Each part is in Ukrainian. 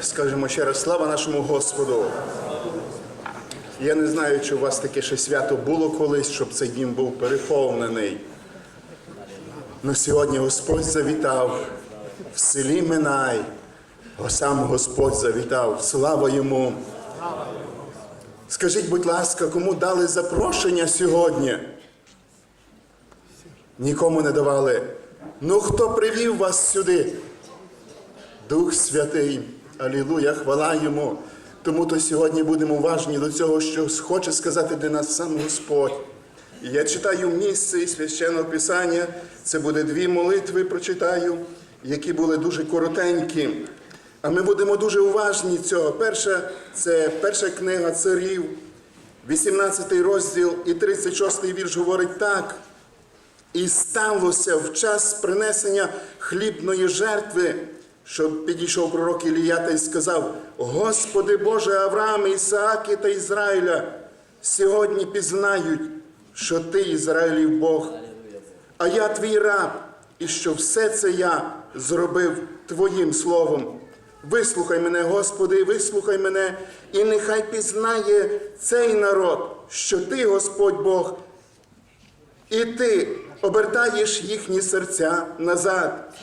Скажемо ще раз слава нашому Господу. Я не знаю, чи у вас таке ще свято було колись, щоб цей дім був переповнений. Но сьогодні Господь завітав в селі Минай. Сам Господь завітав. Слава йому. Скажіть, будь ласка, кому дали запрошення сьогодні? Нікому не давали. Ну хто привів вас сюди? Дух Святий, Алілуя, хвала йому. Тому то сьогодні будемо уважні до цього, що хоче сказати для нас сам Господь. І я читаю місце із священного Писання. Це буде дві молитви, прочитаю, які були дуже коротенькі. А ми будемо дуже уважні цього. Перша це перша книга царів, 18 розділ і 36 вірш говорить так. І сталося в час принесення хлібної жертви, що підійшов пророк Ілія та й сказав: Господи Боже Авраами, Ісааки та Ізраїля, сьогодні пізнають, що Ти Ізраїлів Бог, а я твій раб, і що все це я зробив Твоїм словом. Вислухай мене, Господи, вислухай мене, і нехай пізнає цей народ, що Ти, Господь Бог, і ти обертаєш їхні серця назад.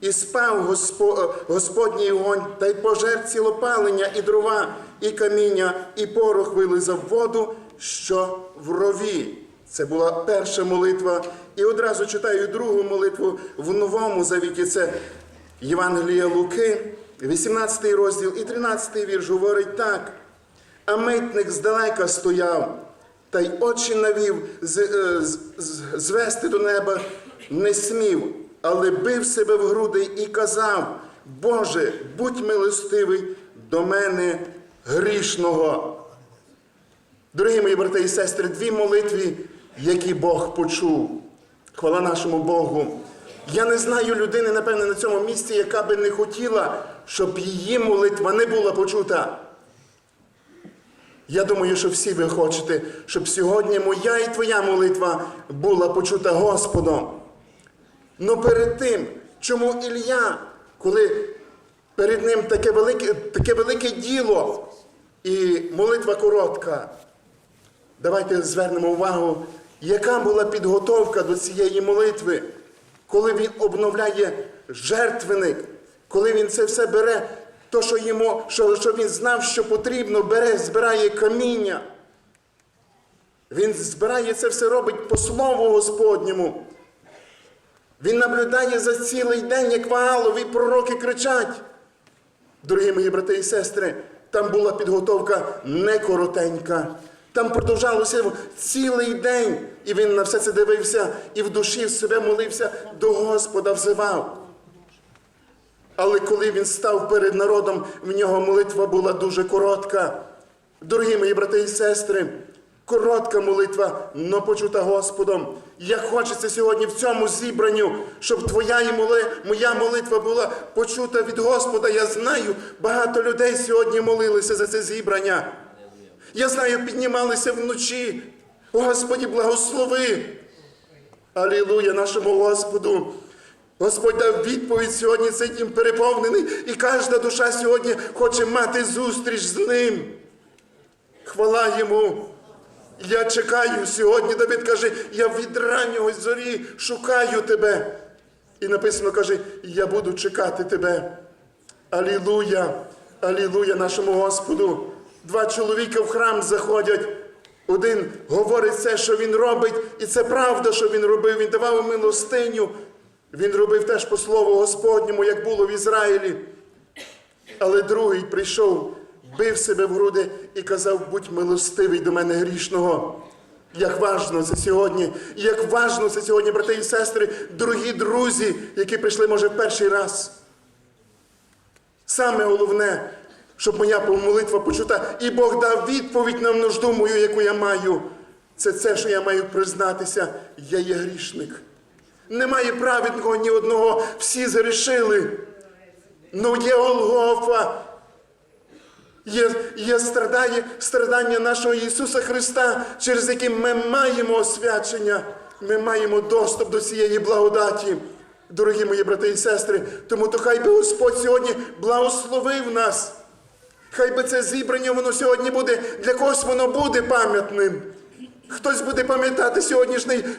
І спав Госпо- Господній огонь, та й пожер цілопалення, і дрова, і каміння, і порох вилизав воду, що в рові. Це була перша молитва. І одразу читаю другу молитву в Новому Завіті. Це Євангелія Луки, 18 розділ і 13 вірш говорить так. А митник здалека стояв, та й очі навів з, е, з- з- звести до неба не смів, але бив себе в груди і казав: Боже, будь милостивий до мене грішного. Дорогі мої брати і сестри, дві молитви, які Бог почув. Хвала нашому Богу. Я не знаю людини, напевне, на цьому місці, яка би не хотіла, щоб її молитва не була почута. Я думаю, що всі ви хочете, щоб сьогодні моя і твоя молитва була почута Господом. Но перед тим, чому Ілля, коли перед ним таке велике, таке велике діло і молитва коротка, давайте звернемо увагу, яка була підготовка до цієї молитви, коли він обновляє жертвеник, коли він це все бере, то, що, йому, що, що він знав, що потрібно, бере, збирає каміння. Він збирає це все робить по слову Господньому. Він наблюдає за цілий день, як Ваалові пророки кричать. Дорогі мої брати і сестри, там була підготовка не коротенька. Там продовжалося цілий день. І він на все це дивився і в душі себе молився, до Господа взивав. Але коли він став перед народом, в нього молитва була дуже коротка. Дорогі мої брати і сестри, коротка молитва, но почута Господом. Як хочеться сьогодні в цьому зібранню, щоб твоя і моли, моя молитва була почута від Господа. Я знаю, багато людей сьогодні молилися за це зібрання. Я знаю, піднімалися вночі. Господі, благослови. Алілуя нашому Господу. Господь дав відповідь сьогодні цей переповнений, і кожна душа сьогодні хоче мати зустріч з ним. Хвала йому. Я чекаю сьогодні. Давид каже, я від раннього зорі шукаю тебе. І написано каже, я буду чекати тебе. Алілуя, алілуя нашому Господу. Два чоловіка в храм заходять. Один говорить все, що він робить, і це правда, що він робив. Він давав милостиню. Він робив теж по слову Господньому, як було в Ізраїлі. Але другий прийшов, бив себе в груди і казав, будь милостивий до мене грішного. Як важно це сьогодні, як важно це сьогодні, брати і сестри, дорогі друзі, які прийшли, може, в перший раз. Саме головне, щоб моя молитва почута, і Бог дав відповідь на нужду мою, яку я маю. Це це, що я маю признатися, я є грішник. Немає праведного ні одного, всі згрішили. Ну є Голгофа, є, є страдання, страдання нашого Ісуса Христа, через яке ми маємо освячення, ми маємо доступ до цієї благодаті. дорогі мої брати і сестри. Тому то хай би Господь сьогодні благословив нас. Хай би це зібрання воно сьогодні буде, для когось воно буде пам'ятним. Хтось буде пам'ятати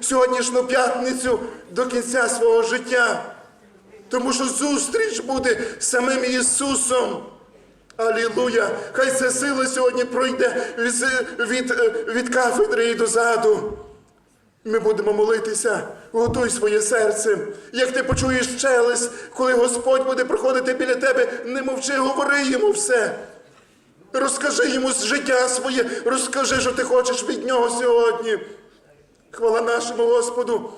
сьогоднішню п'ятницю до кінця свого життя. Тому що зустріч буде з самим Ісусом. Алілуя! Хай ця сила сьогодні пройде від, від, е, від кафедри і до заду. Ми будемо молитися, готуй своє серце. Як ти почуєш челес, коли Господь буде проходити біля тебе, не мовчи, говори йому все. Розкажи йому життя своє, розкажи, що ти хочеш від нього сьогодні. Хвала нашому Господу.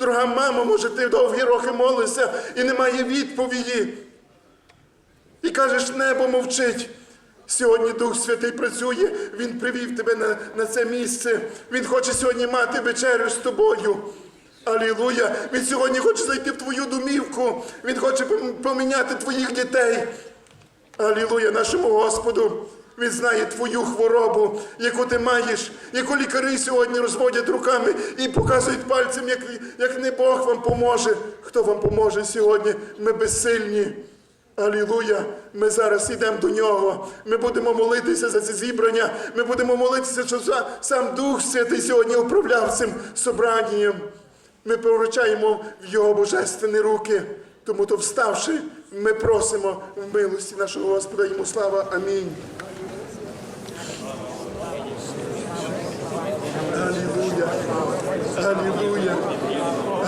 Дорога мама, може, ти довгі роки молишся і немає відповіді. Кажеш, небо мовчить. Сьогодні Дух Святий працює, Він привів тебе на, на це місце. Він хоче сьогодні мати вечерю з тобою. Алілуя! Він сьогодні хоче зайти в твою домівку. Він хоче поміняти твоїх дітей. Алілуя нашому Господу. Він знає твою хворобу, яку ти маєш, яку лікарі сьогодні розводять руками і показують пальцем, як, як не Бог вам поможе. Хто вам поможе сьогодні? Ми безсильні. Алілуя! Ми зараз йдемо до нього. Ми будемо молитися за це зібрання. Ми будемо молитися, що сам Дух Святий сьогодні управляв цим собранням. Ми повручаємо в Його божественні руки. Тому то вставши, ми просимо в милості нашого Господа йому слава. Амінь. Алілуя. Алілуя.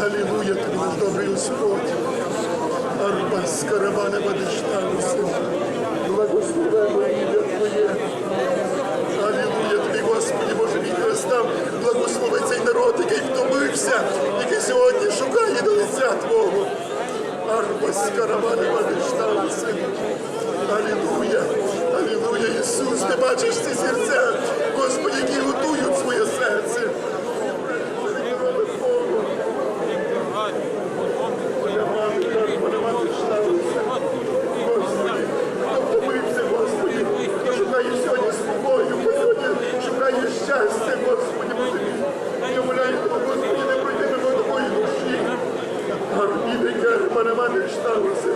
Алілуя, тобі наш добрий Господь. Арбас каравана водишталися. Благословено ім'я Твоє. Алілуя тобі, Господи, Боже мій Христам, благослови цей народ, який втомився, який сьогодні шукає до лиця Твого. Арбас каравани водишталися. Алілуя, Алілуя, Ісус, ти бачиш ці серця estão a ser